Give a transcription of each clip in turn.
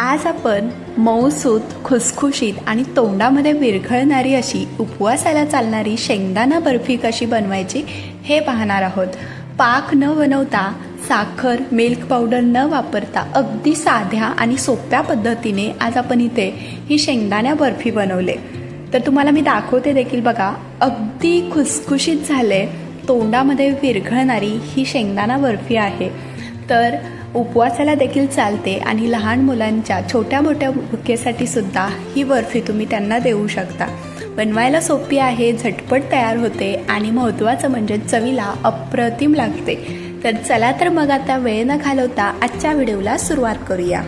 आज आपण मऊसूत खुसखुशीत आणि तोंडामध्ये विरघळणारी अशी उपवासाला चालणारी शेंगदाणा बर्फी कशी बनवायची हे पाहणार आहोत. पाक न बनवता साखर मिल्क पावडर न वापरता अगदी साध्या आणि सोप्या पद्धतीने आज आपण इथे ही शेंगदाण्या बर्फी बनवले. तर तुम्हाला मी दाखवते देखील बघा अगदी खुसखुशीत झाले तोंडामध्ये विरघळणारी ही शेंगदाणा बर्फी आहे. तर उपवासाला देखील चालते आणि लहान मुलांच्या छोट्या मोठ्या भुकेसाठी सुद्धा ही बर्फी तुम्ही त्यांना देऊ शकता. बनवायला सोपी आहे झटपट तयार होते आणि महत्त्वाचं म्हणजे चवीला अप्रतिम लागते. तर चला तर मग आता वेळ न घालवता आजच्या व्हिडिओला सुरुवात करूया.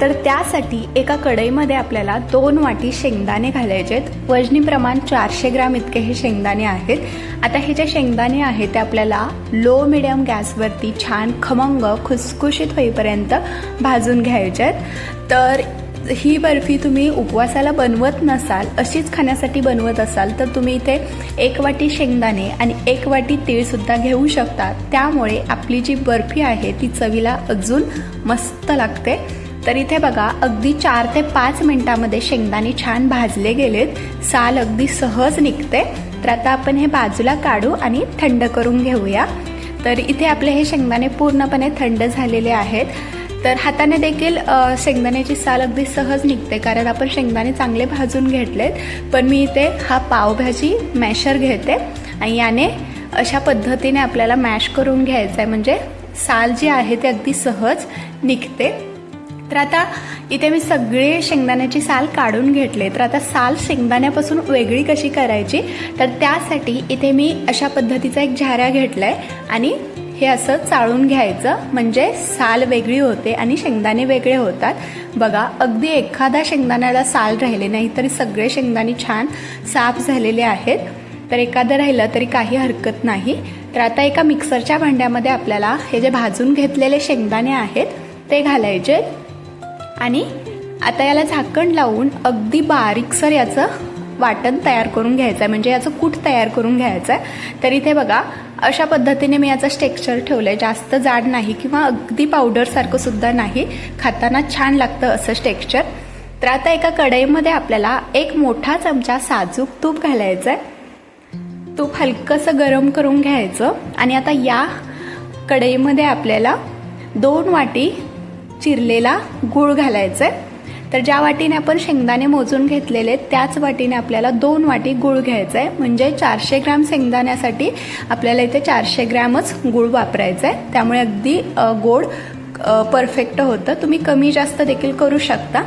तर त्यासाठी एका कढईमध्ये आपल्याला दोन वाटी शेंगदाणे घालायचे आहेत वजनी प्रमाण चारशे ग्राम इतके हे शेंगदाणे आहेत. आता हे जे शेंगदाणे आहेत ते आपल्याला लो मिडियम गॅसवरती छान खमंग खुसखुशीत होईपर्यंत भाजून घ्यायचे आहेत तर ही बर्फी तुम्ही उपवासाला बनवत नसाल अशीच खाण्यासाठी बनवत असाल तर तुम्ही इथे एक वाटी शेंगदाणे आणि एक वाटी तीळसुद्धा घेऊ शकता. त्यामुळे आपली जी बर्फी आहे ती चवीला अजून मस्त लागते. तर इथे बघा अगदी चार ते पाच मिनिटामध्ये शेंगदाणे छान भाजले गेलेत. साल अगदी सहज निघते. तर आता आपण हे बाजूला काढू आणि थंड करून घेऊया. तर इथे आपले हे शेंगदाणे पूर्णपणे थंड झालेले आहेत. तर हाताने देखील शेंगदाण्याची साल अगदी सहज निघते कारण आपण शेंगदाणे चांगले भाजून घेतलेत. पण मी इथे हा पावभाजी मॅशर घेते आणि याने अशा पद्धतीने आपल्याला मॅश करून घ्यायचं आहे म्हणजे साल जी आहे ती अगदी सहज निघते. तर आता इथे मी सगळे शेंगदाण्याची साल काढून घेतले. तर आता साल शेंगदाण्यापासून वेगळी कशी करायची? तर त्यासाठी इथे मी अशा पद्धतीचा एक झाऱ्या घेतलाय आणि हे असं चाळून घ्यायचं. म्हणजे साल वेगळी होते आणि शेंगदाणे वेगळे होतात. बघा अगदी एखादा शेंगदाण्याला साल राहिले नाही तरी सगळे शेंगदाणे छान साफ झालेले आहेत. तर एखादं राहिलं तरी काही हरकत नाही. तर आता एका मिक्सरच्या भांड्यामध्ये आपल्याला हे जे भाजून घेतलेले शेंगदाणे आहेत ते घालायचे. आणि आता याला झाकण लावून अगदी बारीकसर याचं वाटण तयार करून घ्यायचं आहे. म्हणजे याचं कूट तयार करून घ्यायचं आहे. तर इथे बघा अशा पद्धतीने मी याचं स्टेक्चर ठेवलं आहे जास्त जाड नाही किंवा अगदी पावडरसारखं सुद्धा नाही. खाताना छान लागतं असं स्टेक्चर तर आता एका कढईमध्ये आपल्याला एक मोठा चमचा साजूक तूप घालायचं आहे तूप हलकंसं गरम करून घ्यायचं. आणि आता या कढईमध्ये आपल्याला दोन वाटी चिरलेला गूळ घालायचा आहे तर ज्या वाटीने आपण शेंगदाणे मोजून घेतलेले त्याच वाटीने आपल्याला दोन वाटी गूळ घ्यायचा आहे म्हणजे चारशे ग्रॅम शेंगदाण्यासाठी आपल्याला इथे चारशे ग्रॅमच गूळ वापरायचा आहे त्यामुळे अगदी गोड परफेक्ट होतं. तुम्ही कमी जास्त देखील करू शकता.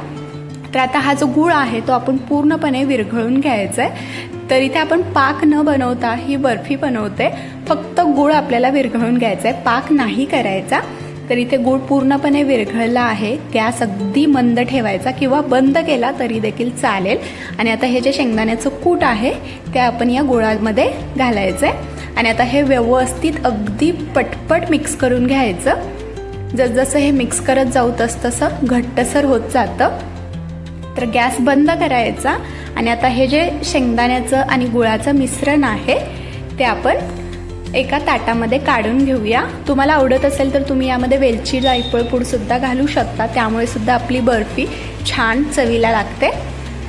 तर आता हा जो गूळ आहे तो आपण पूर्णपणे विरघळून घ्यायचा आहे तर इथे आपण पाक न बनवता ही बर्फी बनवते. फक्त गूळ आपल्याला विरघळून घ्यायचा आहे पाक नाही करायचा. तर इथे गूळ पूर्णपणे विरघळला आहे. गॅस अगदी मंद ठेवायचा किंवा बंद केला तरी देखील चालेल. आणि आता हे जे शेंगदाण्याचं कूट आहे ते आपण या गुळामध्ये घालायचं आहे आणि आता हे व्यवस्थित अगदी पटपट मिक्स करून घ्यायचं. जसजसं हे मिक्स करत जाऊ तस तसं घट्टसर होत जातं. तर गॅस बंद करायचा. आणि आता हे जे शेंगदाण्याचं आणि गुळाचं मिश्रण आहे ते आपण एका ताटामध्ये काढून घेऊया. तुम्हाला आवडत असेल तर तुम्ही यामध्ये वेलची जायफळ सुद्धा घालू शकता. त्यामुळे सुद्धा आपली बर्फी छान चवीला लागते.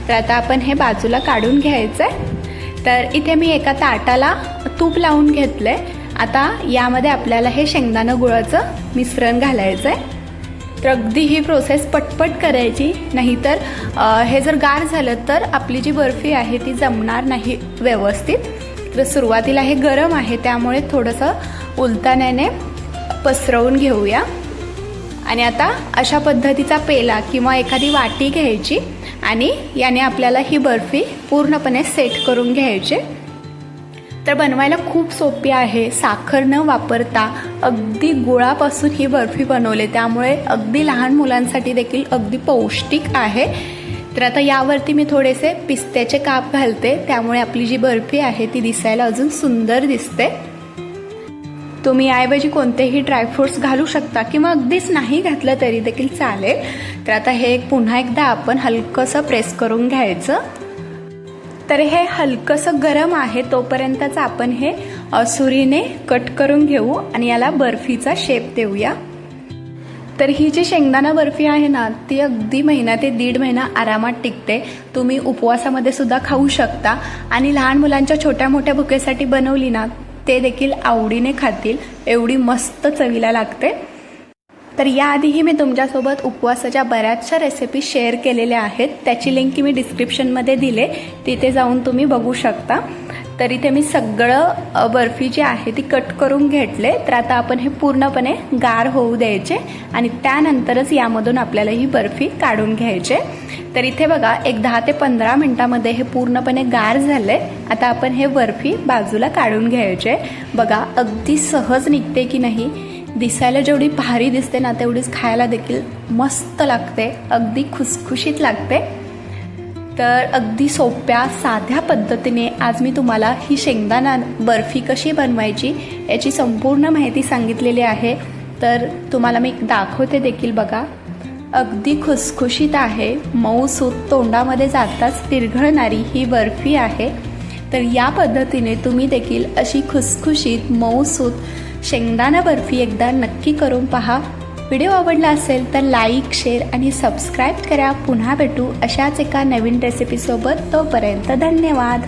तर आता आपण हे बाजूला काढून घ्यायचं आहे तर इथे मी एका ताटाला तूप लावून घेतलं आहे आता यामध्ये आपल्याला हे शेंगदाणं गुळाचं मिश्रण घालायचं आहे तर अगदी ही प्रोसेस पटपट करायची. नाहीतर हे जर गार झालं तर आपली जी बर्फी आहे ती जमणार नाही व्यवस्थित. तर सुरुवातीला हे गरम आहे त्यामुळे थोडंसं उलताण्याने पसरवून घेऊया. आणि आता अशा पद्धतीचा पेला किंवा एखादी वाटी घ्यायची आणि याने आपल्याला ही बर्फी पूर्णपणे सेट करून घ्यायची. तर बनवायला खूप सोपी आहे. साखर न वापरता अगदी गुळापासून ही बर्फी बनवले. त्यामुळे अगदी लहान मुलांसाठी देखील अगदी पौष्टिक आहे. तर आता यावरती मी थोडेसे पिस्त्याचे काप घालते. त्यामुळे आपली जी बर्फी आहे ती दिसायला अजून सुंदर दिसते. तुम्ही याऐवजी कोणतेही ड्रायफ्रुट्स घालू शकता किंवा अगदीच नाही घातलं तरी देखील चालेल. तर आता हे एक पुन्हा एकदा आपण हलकंसं प्रेस करून घ्यायचं. तर हे हलकंसं गरम आहे तोपर्यंतच आपण हे सुरीने कट करून घेऊ आणि याला बर्फीचा शेप देऊया. तर ही जी शेंगदाणा बर्फी आहे ना ती अगदी महिना ते दीड महिना आरामात टिकते. तुम्ही उपवासामध्ये सुद्धा खाऊ शकता. आणि लहान मुलांच्या छोट्या मोठ्या भुकेसाठी बनवली ना ते देखील आवडीने खातील. एवढी मस्त चवीला लागते. तर याआधीही मी तुमच्यासोबत उपवासाच्या बऱ्याचशा रेसिपी शेअर केलेल्या आहेत. त्याची लिंक मी डिस्क्रिप्शनमध्ये दिले. तिथे जाऊन तुम्ही बघू शकता. तर इथे मी सगळं बर्फी जी आहे ती कट करून घेतले. तर आता आपण हे पूर्णपणे गार होऊ द्यायचे आणि त्यानंतरच यामधून आपल्याला ही बर्फी काढून घ्यायचे. तर इथे बघा एक दहा ते पंधरा मिनटामध्ये हे पूर्णपणे गार झाले आता आपण हे बर्फी बाजूला काढून घ्यायचे. बघा अगदी सहज निघते की नाही. दिसायला जेवढी भारी दिसते ना तेवढीच खायला देखील मस्त लागते. अगदी खुसखुशीत लागते. तर अगदी सोप्या साध्या पद्धतीने आज मी तुम्हाला ही शेंगदाणा बर्फी कशी बनवायची याची संपूर्ण माहिती सांगितलेली आहे. तर तुम्हाला मी दाखवते देखील बघा. अगदी खुसखुशीत आहे. मऊसूत तोंडामध्ये जाताच विरघळणारी ही बर्फी आहे. तर या पद्धतीने तुम्ही देखील अशी खुसखुशीत मऊसूत शेंगदाणा बर्फी एकदा नक्की करून पहा. व्हिडिओ आवडला असेल तर लाईक शेअर आणि सबस्क्राईब करा. पुन्हा भेटू अशाच एका नवीन रेसिपीसोबत तोपर्यंत धन्यवाद.